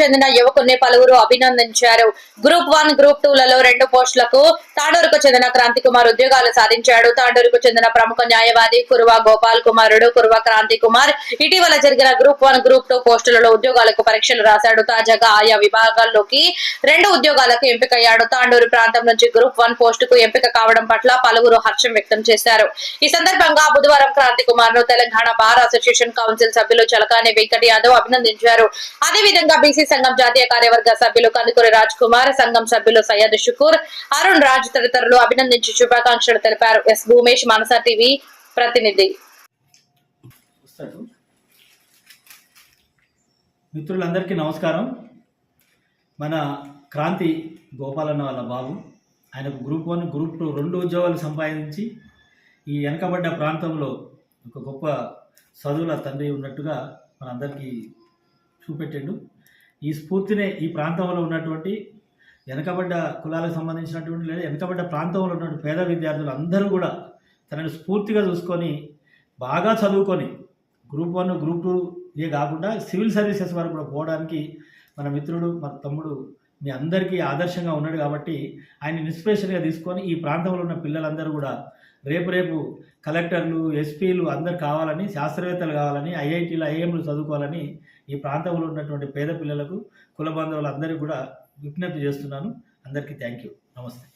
చెందిన యువకుని పలువురు అభినందించారు. గ్రూప్ వన్ గ్రూప్ టూ లలో రెండు పోస్టులకు తాండూరుకు చెందిన క్రాంతి కుమార్ ఉద్యోగాలు సాధించాడు. తాండూరుకు చెందిన ప్రముఖ న్యాయవాది కురువా గోపాల్ కుమారుడు కురువా క్రాంతి కుమార్. ఇటీవల జరిగిన గ్రూప్ వన్ గ్రూప్ టూ పోస్టులలో ఉద్యోగాలకు పరీక్షలు రాశాడు. తాజాగా ఆయా విభాగాల్లోకి రెండు ఉద్యోగాలకు ఎంపికయ్యాడు. తాండూరు ప్రాంతం నుంచి గ్రూప్ వన్ పోస్టుకు ఎంపిక కావడం పట్ల పలువురు హర్షం వ్యక్తం చేశారు. ఈ సందర్భంగా బుధవారం క్రాంతి కుమార్ను తెలంగాణ బార్ అసోసియేషన్ కౌన్సిల్ సభ్యులు చలకాని వెంకట్ యాదవ్ అభినందించారు. అదేవిధంగా బీసీ సంఘం జాతీయ కార్యవర్గ సభ్యులు కందుకూరి రాజ్ కుమార్ సంఘం సభ్యులు సయ్యద్ షుకూర్ అరుణ్ రాజ్ తదితరులు అభినందించి శుభాకాంక్షలు తెలిపారు. ఎస్ భూమేష్ మనసా టీవీ ప్రతినిధి. మిత్రులందరికీ నమస్కారం. మన క్రాంతి గోపాలన్న వాళ్ళ బాబు ఆయనకు గ్రూప్ వన్ గ్రూప్ టూ రెండు ఉద్యోగాలు సంపాదించి ఈ వెనకబడ్డ ప్రాంతంలో ఒక గొప్ప చదువుల తండ్రి ఉన్నట్టుగా మనందరికీ చూపెట్టిండు. ఈ స్ఫూర్తినే ఈ ప్రాంతంలో ఉన్నటువంటి వెనకబడ్డ కులాలకు సంబంధించినటువంటి లేదా వెనకబడ్డ ప్రాంతంలో ఉన్నటువంటి పేద విద్యార్థులు అందరూ కూడా తనని స్ఫూర్తిగా చూసుకొని బాగా చదువుకొని గ్రూప్ వన్ గ్రూప్ టూ ఇదే కాకుండా సివిల్ సర్వీసెస్ వరకు కూడా పోవడానికి మన మిత్రుడు మన తమ్ముడు మీ అందరికీ ఆదర్శంగా ఉన్నాడు కాబట్టి ఆయన ఇన్స్పిరేషన్గా తీసుకొని ఈ ప్రాంతంలో ఉన్న పిల్లలందరూ కూడా రేపు రేపు కలెక్టర్లు ఎస్పీలు అందరు కావాలని శాస్త్రవేత్తలు కావాలని ఐఐటీలు ఐఎంలు చదువుకోవాలని ఈ ప్రాంతంలో ఉన్నటువంటి పేద పిల్లలకు కుల బంధువులందరికీ కూడా విజ్ఞప్తి చేస్తున్నాను. అందరికీ థ్యాంక్ యూ. నమస్తే.